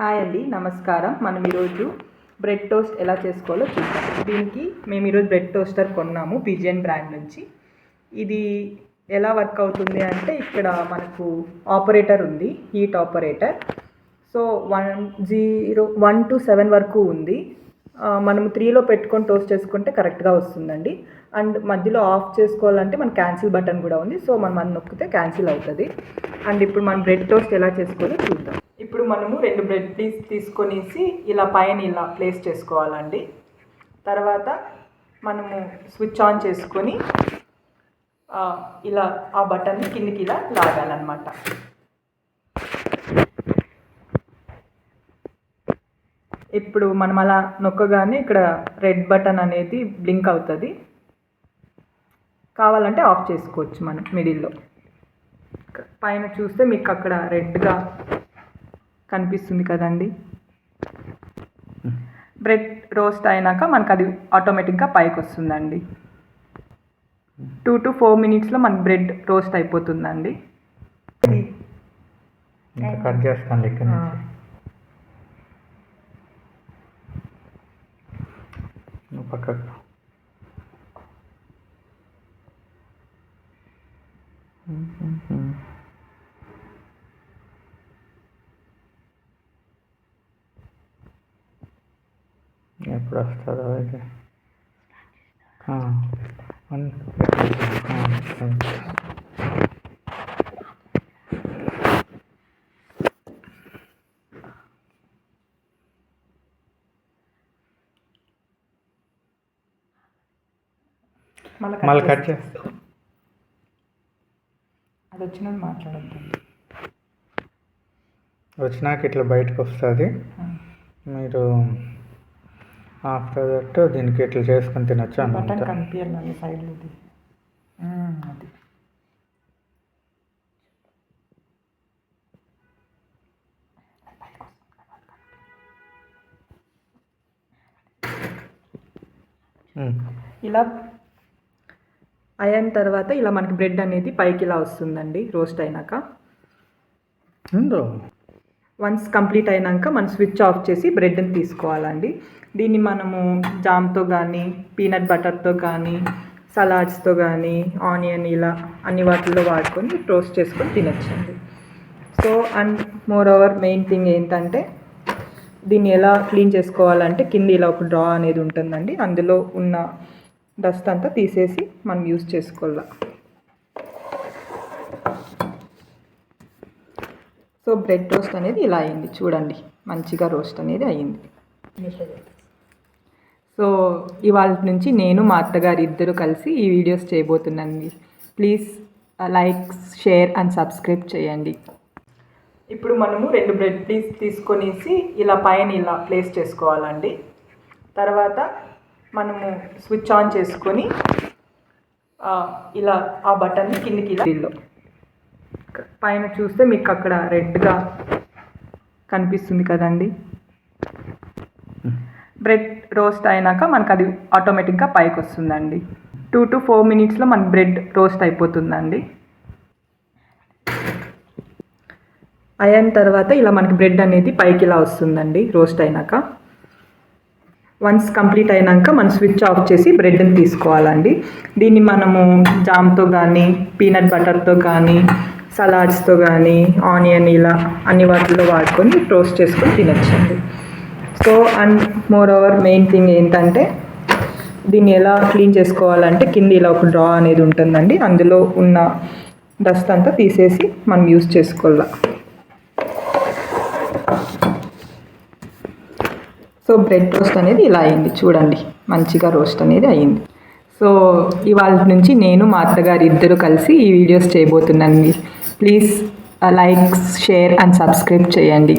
Hi అండి నమస్కారం. మనం ఈరోజు బ్రెడ్ టోస్ట్ ఎలా చేసుకోవాలో చూద్దాం. దీనికి మేము ఈరోజు బ్రెడ్ టోస్టర్ కొన్నాము పిజియన్ బ్రాండ్ నుంచి. ఇది ఎలా వర్క్ అవుతుంది అంటే ఇక్కడ మనకు ఆపరేటర్ ఉంది heat operator. So one zero one two seven వరకు ఉంది. మనం త్రీలో పెట్టుకొని టోస్ట్ చేసుకుంటే కరెక్ట్గా వస్తుందండి. అండ్ మధ్యలో ఆఫ్ చేసుకోవాలంటే మన క్యాన్సిల్ బటన్ కూడా ఉంది. సో మనం అది నొక్కితే క్యాన్సిల్ అవుతుంది. అండ్ ఇప్పుడు మనం బ్రెడ్ టోస్ట్ ఎలా చేసుకోవాలో చూద్దాం. ఇప్పుడు మనము రెండు బ్రెడ్ పీస్ తీసుకొనేసి ఇలా పైన ఇలా ప్లేస్ చేసుకోవాలండి. తర్వాత మనము స్విచ్ ఆన్ చేసుకొని ఇలా ఆ బటన్ని కిందికి ఇలా లాగాలన్నమాట. ఇప్పుడు మనం అలా నొక్కగానే ఇక్కడ రెడ్ బటన్ అనేది బ్లింక్ అవుతుంది. కావాలంటే ఆఫ్ చేసుకోవచ్చు మనం మిడిల్లో పైన చూస్తే మీకు అక్కడ రెడ్గా కనిపిస్తుంది కదండి. బ్రెడ్ రోస్ట్ అయినాక మనకు అది ఆటోమేటిక్గా పైకి వస్తుందండి టూ టు ఫోర్ మినిట్స్లో మన బ్రెడ్ రోస్ట్ అయిపోతుందండి. కట్ చేస్తాను నువ్వు పక్కకు రా. ఎప్పుడు వస్తుందో అయితే? మళ్ళీ కట్ చేస్తా. అది వచ్చినది మాట్లాడద్దు. వచ్చినాక ఇట్లా బయటకు వస్తుంది. మీరు ఆఫ్టర్ దట్ దీనికి ఇట్లా చేసుకొని తినొచ్చు బటన్ అన్నంత కనిపించాలి సైడ్లో అది. ఇలా అయిన తర్వాత ఇలా మనకి బ్రెడ్ అనేది పైకి ఇలా వస్తుందండి రోస్ట్ అయినాక. వన్స్ కంప్లీట్ అయినాక మనం స్విచ్ ఆఫ్ చేసి బ్రెడ్ని తీసుకోవాలండి. దీన్ని మనము జామ్తో కానీ పీనట్ బటర్తో కానీ సలాడ్స్తో కానీ ఆనియన్ ఇలా అన్ని వాటిల్లో వాడుకొని టోస్ట్ చేసుకొని తినచ్చండి. So and moreover main thing ఏంటంటే దీన్ని ఎలా క్లీన్ చేసుకోవాలంటే కింద ఇలా ఒక డ్రా అనేది ఉంటుందండి. అందులో ఉన్న డస్ట్ అంతా తీసేసి మనం యూస్ చేసుకోవాలి. సో బ్రెడ్ రోస్ట్ అనేది ఇలా అయింది. చూడండి మంచిగా రోస్ట్ అనేది అయింది. సో ఇవాళ నుంచి నేను మా అత్తగారు ఇద్దరు కలిసి ఈ వీడియోస్ చేయబోతున్నాను please like share and subscribe చేయండి. ఇప్పుడు మనము రెండు బ్రెడ్ పీస్ తీసుకొనేసి ఇలా పైన ఇలా ప్లేస్ చేసుకోవాలండి. తర్వాత మనము స్విచ్ ఆన్ చేసుకొని ఇలా ఆ బటన్ని కిందికి ఇలా పైన చూస్తే మీకు అక్కడ రెడ్గా కనిపిస్తుంది కదండి. బ్రెడ్ రోస్ట్ అయినాక మనకు అది ఆటోమేటిక్గా పైకి వస్తుందండి టూ టు ఫోర్ మినిట్స్లో మన బ్రెడ్ రోస్ట్ అయిపోతుందండి. అయిన తర్వాత ఇలా మనకి బ్రెడ్ అనేది పైకి ఇలా వస్తుందండి రోస్ట్ అయినాక. వన్స్ కంప్లీట్ అయినాక మనం స్విచ్ ఆఫ్ చేసి బ్రెడ్ని తీసుకోవాలండి. దీన్ని మనము జామ్తో కానీ పీనట్ బటర్తో కానీ సలాడ్స్తో కానీ ఆనియన్ ఇలా అన్ని వాటిల్లో వాడుకొని టోస్ట్ చేసుకొని తినొచ్చండి. So and moreover main thing ఏంటంటే దీన్ని ఎలా క్లీన్ చేసుకోవాలంటే కింద ఇలా ఒక డ్రా అనేది ఉంటుందండి. అందులో ఉన్న డస్ట్ అంతా తీసేసి మనం యూస్ చేసుకోవాలి. సో బ్రెడ్ రోస్ట్ అనేది ఇలా అయింది. చూడండి మంచిగా రోస్ట్ అనేది అయింది. సో ఇవాళ నుంచి నేను మా అత్తగారు ఇద్దరు కలిసి ఈ వీడియోస్ చేయబోతున్నాను please like share and subscribe చేయండి.